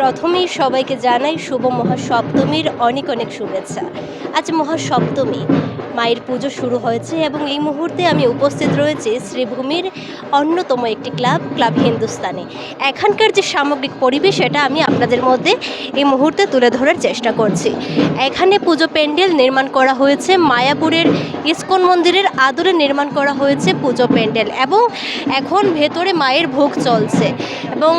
প্রথমেই সবাইকে জানাই শুভ মহাসপ্তমীর অনেক অনেক শুভেচ্ছা। আজ মহাসপ্তমী মায়ের পুজো শুরু হয়েছে এবং এই মুহূর্তে আমি উপস্থিত রয়েছি শ্রীভূমির অন্যতম একটি ক্লাব ক্লাব হিন্দুস্তানে। এখানকার যে সামগ্রিক পরিবেশ এটা আমি আপনাদের মধ্যে এই মুহূর্তে তুলে ধরার চেষ্টা করছি। এখানে পুজো প্যান্ডেল নির্মাণ করা হয়েছে, মায়াপুরের ইস্কন মন্দিরের আদরে নির্মাণ করা হয়েছে পুজো প্যান্ডেল এবং এখন ভেতরে মায়ের ভোগ চলছে। এবং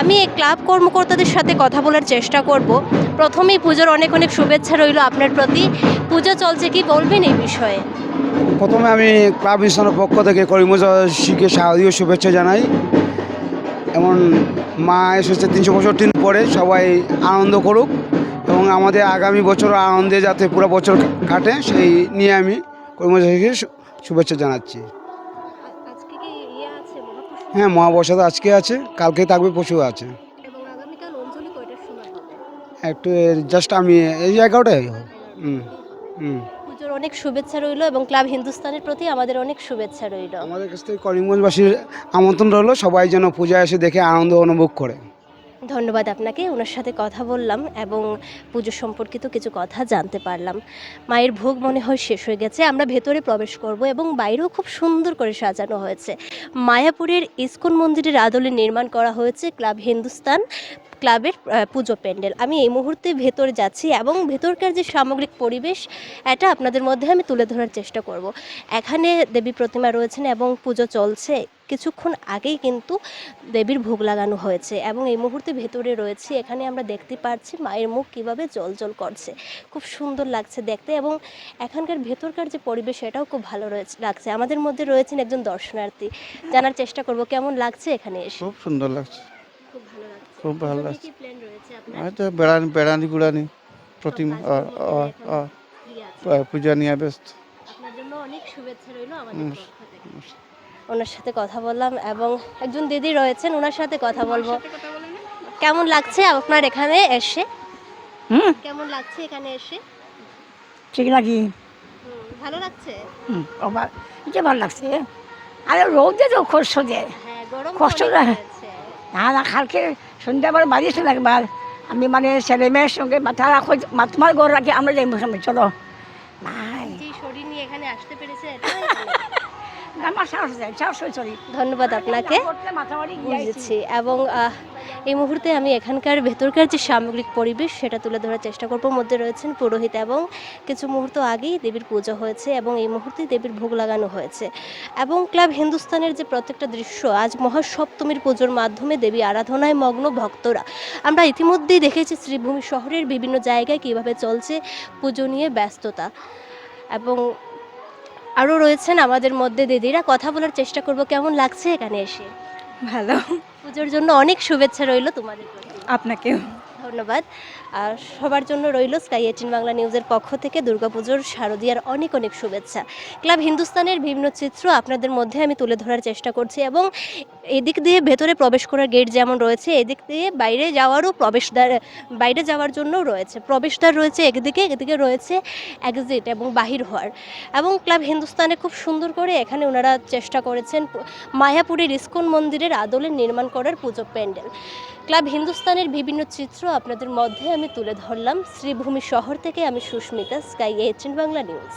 আমি এই ক্লাব কর্মকর্তাদের সাথে কথা বলার চেষ্টা করব। প্রথমেই পুজোর অনেক অনেক শুভেচ্ছা রইল আপনার প্রতি। পুজো চলছে কি বলবেন এই বিষয়ে? প্রথমে আমি ক্লাব ইনস্টানের পক্ষ থেকে করিমজাসীকে শারদীয় শুভেচ্ছা জানাই। এমন মা এসেছে তিনশো পঁয়ষট্টি দিন পরে সবাই আনন্দ করুক এবং আমাদের আগামী বছর আনন্দে যাতে পুরো বছর কাটে সেই নিয়ে আমি করিমজাসীকে শুভেচ্ছা জানাচ্ছি। ইয়ে হ্যাঁ মহাবর্ষা আজকে আছে কালকে থাকবে পশু আছে। একটু জাস্ট আমি এই জায়গাটাই। হুম হুম। পুজোর অনেক শুভেচ্ছা রইল এবং ক্লাব হিন্দুস্তানের প্রতি আমাদের অনেক শুভেচ্ছা রইল। আমাদের কাছ থেকে করিমগঞ্জবাসীর আমন্ত্রণ রইল সবাই যেন পূজা এসে দেখে আনন্দ অনুভব করে। ধন্যবাদ আপনাকে। ওনার সাথে কথা বললাম এবং পুজো সম্পর্কিত কিছু কথা জানতে পারলাম। মায়ের ভোগ মনে হয় শেষ হয়ে গেছে। আমরা ভেতরে প্রবেশ করব এবং বাইরেও খুব সুন্দর করে সাজানো হয়েছে। মায়াপুরের ইস্কন মন্দিরের আদলে নির্মাণ করা হয়েছে ক্লাব হিন্দুস্তান ক্লাবের পুজো প্যান্ডেল। আমি এই মুহূর্তে ভেতরে যাচ্ছি এবং ভেতরকার যে সামগ্রিক পরিবেশ, এটা আপনাদের মধ্যে আমি তুলে ধরার চেষ্টা করব। এখানে দেবী প্রতিমা রয়েছেন এবং পুজো চলছে। কিছুক্ষণ আগেই কিন্তু দেবীর ভোগ লাগানো হয়েছে এবং এই মুহূর্তে ভেতরে রয়েছে। এখানে আমরা দেখতে পাচ্ছি মায়ের মুখ কীভাবে জল জল করছে। খুব সুন্দর লাগছে দেখতে এবং এখানকার ভেতরকার যে পরিবেশ এটাও খুব ভালো রয়েছে লাগছে। আমাদের মধ্যে রয়েছেন একজন দর্শনার্থী। জানার চেষ্টা করব কেমন লাগছে এখানে এসে? খুব সুন্দর লাগছে। খুব ভালো লাগছে। খুব ভালো লাগছে। প্ল্যান রয়েছে আপনার? হয়তো বেড়ানি বেড়ানি গুড়ানি প্রতিমা। পূজা নিয়ে ব্যস্ত। আপনার জন্য অনেক শুভেচ্ছা রইল আমাদের ওনার সাথে কথা বললাম এবং একজন দিদি রয়েছেন ওনার সাথে কথা বলব। কেমন লাগছে আপনার এখানে এসে? হুম। কেমন লাগছে এখানে এসে? ঠিক নাকি ভালো লাগছে? হুম যে ভালো লাগছে। আরে রোদে তো কষ্ট দেয় হ্যাঁ কষ্ট। না। না কালকে সন্ধ্যাবার বাড়িয়েছিল একবার আমি মানে ছেলে মেয়ের সঙ্গে মাথা রাখো তোমার গড় রাখি আমরা যাই চলো। নাই এখানে আসতে পেরেছে? ধন্যবাদ আপনাকে। বুঝেছি। এবং এই মুহূর্তে আমি এখানকার ভেতরকার যে সামগ্রিক পরিবেশ সেটা তুলে ধরার চেষ্টা করব। মধ্যে রয়েছেন পুরোহিত এবং কিছু মুহূর্ত আগেই দেবীর পুজো হয়েছে এবং এই মুহূর্তে দেবীর ভোগ লাগানো হয়েছে। এবং ক্লাব হিন্দুস্তানের যে প্রত্যেকটা দৃশ্য আজ মহাসপ্তমীর পুজোর মাধ্যমে দেবী আরাধনায় মগ্ন ভক্তরা। আমরা ইতিমধ্যেই দেখেছি শ্রীভূমি শহরের বিভিন্ন জায়গায় কীভাবে চলছে পুজো নিয়ে ব্যস্ততা। এবং আরও রয়েছেন আমাদের মধ্যে দিদিরা। কথা বলার চেষ্টা করব কেমন লাগছে এখানে এসে? ভালো। পুজোর জন্য অনেক শুভেচ্ছা রইল তোমাদের প্রতি। আপনাকেও। ধন্যবাদ। আর সবার জন্য রইল স্কাই এইটিন বাংলা নিউজের পক্ষ থেকে দুর্গাপুজোর শারদীয়ার অনেক অনেক শুভেচ্ছা। ক্লাব হিন্দুস্তানের বিভিন্ন চিত্র আপনাদের মধ্যে আমি তুলে ধরার চেষ্টা করছি এবং এদিক দিয়ে ভেতরে প্রবেশ করার গেট যেমন রয়েছে, এদিক দিয়ে বাইরে যাওয়ারও প্রবেশদ্বার, বাইরে যাওয়ার জন্যও রয়েছে। প্রবেশদ্বার রয়েছে একদিকে একদিকে রয়েছে এক্সিট এবং বাহির হওয়ার। এবং ক্লাব হিন্দুস্তানে খুব সুন্দর করে এখানে ওনারা চেষ্টা করেছেন মায়াপুরের ইস্কন মন্দিরের আদলে নির্মাণ করার পুজো প্যান্ডেল। ক্লাব হিন্দুস্তানের বিভিন্ন চিত্র আপনাদের মধ্যে আমি তুলে ধরলাম। শ্রীভূমি শহর থেকে আমি Susmita sky eighteen Bangla news